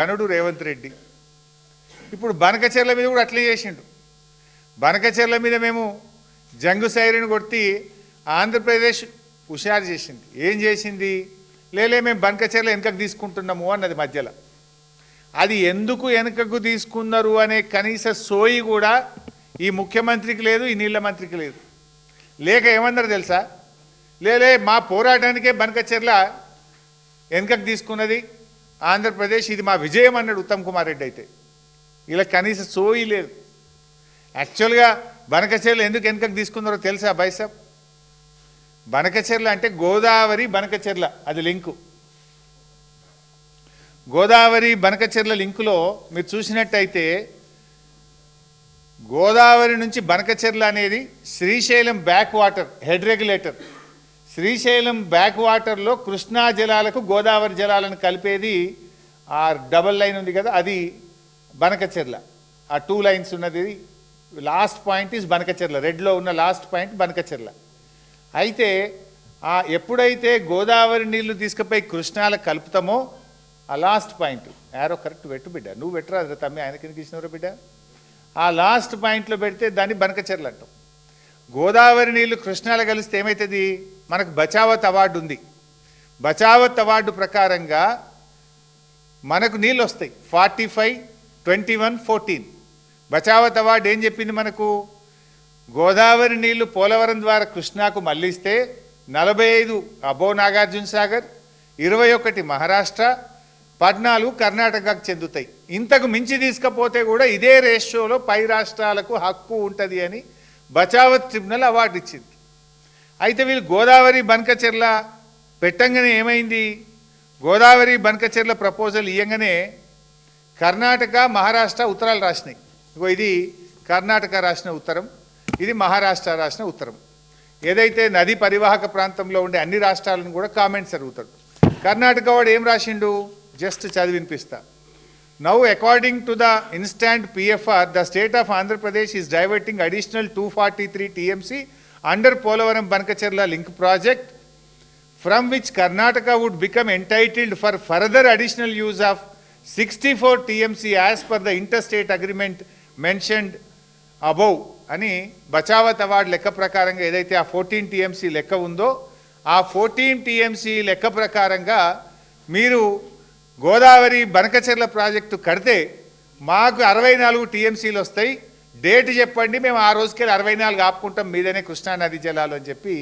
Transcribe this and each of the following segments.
కనుడు రేవంత్ రెడ్డి. ఇప్పుడు బనకచెర్ల మీద కూడా అట్లే చేసిండు. బనకచెర్ల మీద మేము జంగు సైరిని కొట్టి ఆంధ్రప్రదేశ్ హుషారు చేసింది. ఏం చేసింది? లేలే మేము బనకచెర్ల వెనుకకు తీసుకుంటున్నాము అన్నది మధ్యలో. అది ఎందుకు వెనుకకు తీసుకున్నారు అనే కనీస సోయి కూడా ఈ ముఖ్యమంత్రికి లేదు ఈ నీళ్ళ మంత్రికి లేదు. లేక ఏమన్నారు తెలుసా? లేలే మా పోరాటానికే బనకచెర్ల వెనుకకు తీసుకున్నది ఆంధ్రప్రదేశ్ ఇది మా విజయం అన్నాడు ఉత్తమ్ కుమార్ రెడ్డి అయితే. ఇలా కనీస సోయి లేదు. యాక్చువల్గా బనకచెర్ల ఎందుకు వెనుకకు తీసుకున్నారో తెలుసా బైసాబ్ బనకచెర్ల అంటే గోదావరి బనకచెర్ల అది లింకు. గోదావరి బనకచెర్ల లింకులో మీరు చూసినట్టయితే గోదావరి నుంచి బనకచెర్ల అనేది Srisailam back water head regulator. Srisailam back వాటర్లో కృష్ణా జలాలకు గోదావరి జలాలను కలిపేది ఆ డబల్ లైన్ ఉంది కదా అది బనకచెర్ల ఆ టూ లైన్స్ ఉన్నది లాస్ట్ పాయింట్ ఈజ్ బనకచెర్ల రెడ్లో ఉన్న లాస్ట్ పాయింట్ బనకచెర్ల అయితే ఆ ఎప్పుడైతే గోదావరి నీళ్ళు తీసుకుపోయి కృష్ణాల కలుపుతామో ఆ లాస్ట్ పాయింట్. యారో కరెక్ట్ పెట్టు బిడ్డ. నువ్వు పెట్టరాదు తమ్మి? ఆయన కిందకి ఇచ్చినవరా బిడ్డ? ఆ లాస్ట్ పాయింట్లో పెడితే దాన్ని బనకచెర్లు అంటాం. గోదావరి నీళ్ళు కృష్ణాల కలిస్తే ఏమవుతుంది మనకు బచావత్ అవార్డు ఉంది. బచావత్ అవార్డు ప్రకారంగా మనకు నీళ్ళు వస్తాయి. Forty five twenty one fourteen. Bachawat award ఏం చెప్పింది మనకు? గోదావరి నీళ్ళు పోలవరం ద్వారా కృష్ణాకు మళ్ళిస్తే నలభై ఐదు అబో నాగార్జున సాగర్ ఇరవై ఒకటి మహారాష్ట్ర పద్నాలుగు కర్ణాటకకు చెందుతాయి. ఇంతకు మించి తీసుకపోతే కూడా ఇదే రేషియోలో పై రాష్ట్రాలకు హక్కు ఉంటుంది అని బచావత్ ట్రిబ్యునల్ అవార్డు ఇచ్చింది. అయితే వీళ్ళు గోదావరి బనకచెర్ల పెట్టంగానే ఏమైంది? గోదావరి బనకచెర్ల ప్రపోజల్ ఇయ్యంగానే కర్ణాటక మహారాష్ట్ర ఉత్తరాలు రాసినాయి. ఇగో ఇది కర్ణాటక రాసిన ఉత్తరం ఇది మహారాష్ట్ర రాసిన ఉత్తరం. ఏదైతే నది పరివాహక ప్రాంతంలో ఉండే అన్ని రాష్ట్రాలను కూడా కామెంట్స్ అడుగుతాడు. కర్ణాటక వాడు ఏం రాసిండు? Just చదివినిపిస్తా. Now according to the instant PFR the state of Andhra Pradesh is diverting additional two forty three TMC under Polavaram Banakacherla link project from which Karnataka would become entitled for further additional use of 64 TMC as per the interstate agreement mentioned above అని Bachawat award లెక్క ప్రకారంగా ఏదైతే ఆ fourteen TMC లెక్క ఉందో ఆ fourteen TMC లెక్క ప్రకారంగా మీరు గోదావరి బనకచెర్ల ప్రాజెక్టు కడితే మాకు అరవై నాలుగు టీఎంసీలు వస్తాయి. డేట్ చెప్పండి మేము ఆ రోజుకెళ్ళి అరవై నాలుగు ఆపుకుంటాం మీదనే కృష్ణా నది జలాలు అని చెప్పి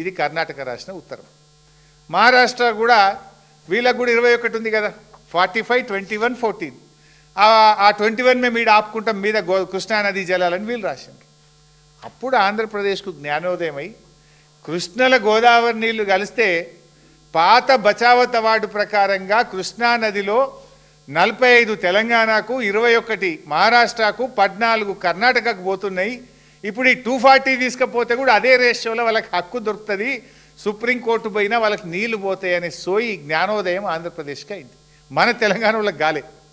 ఇది కర్ణాటక రాసిన ఉత్తరం. మహారాష్ట్ర కూడా వీళ్ళకు కూడా ఇరవై ఒకటి ఉంది కదా. Forty five twenty one fourteen. ఆ ట్వంటీ వన్ మేము ఈడ ఆపుకుంటాం మీద గో కృష్ణానది జలాలని వీళ్ళు రాసిండ్రు అప్పుడు ఆంధ్రప్రదేశ్కు జ్ఞానోదయమై కృష్ణల గోదావరి నీళ్ళు కలిస్తే పాత బచావత్ అవార్డు ప్రకారంగా కృష్ణా నదిలో నలభై ఐదు తెలంగాణకు ఇరవై ఒకటి మహారాష్ట్రకు పద్నాలుగు కర్ణాటకకు పోతున్నాయి. ఇప్పుడు ఈ టూ ఫార్టీ తీసుకపోతే కూడా అదే రేషియోలో వాళ్ళకి హక్కు దొరుకుతుంది. సుప్రీంకోర్టు పోయినా వాళ్ళకి నీళ్ళు పోతాయనే సోయి జ్ఞానోదయం ఆంధ్రప్రదేశ్కి అయింది. మన తెలంగాణ వాళ్ళకి గాలే.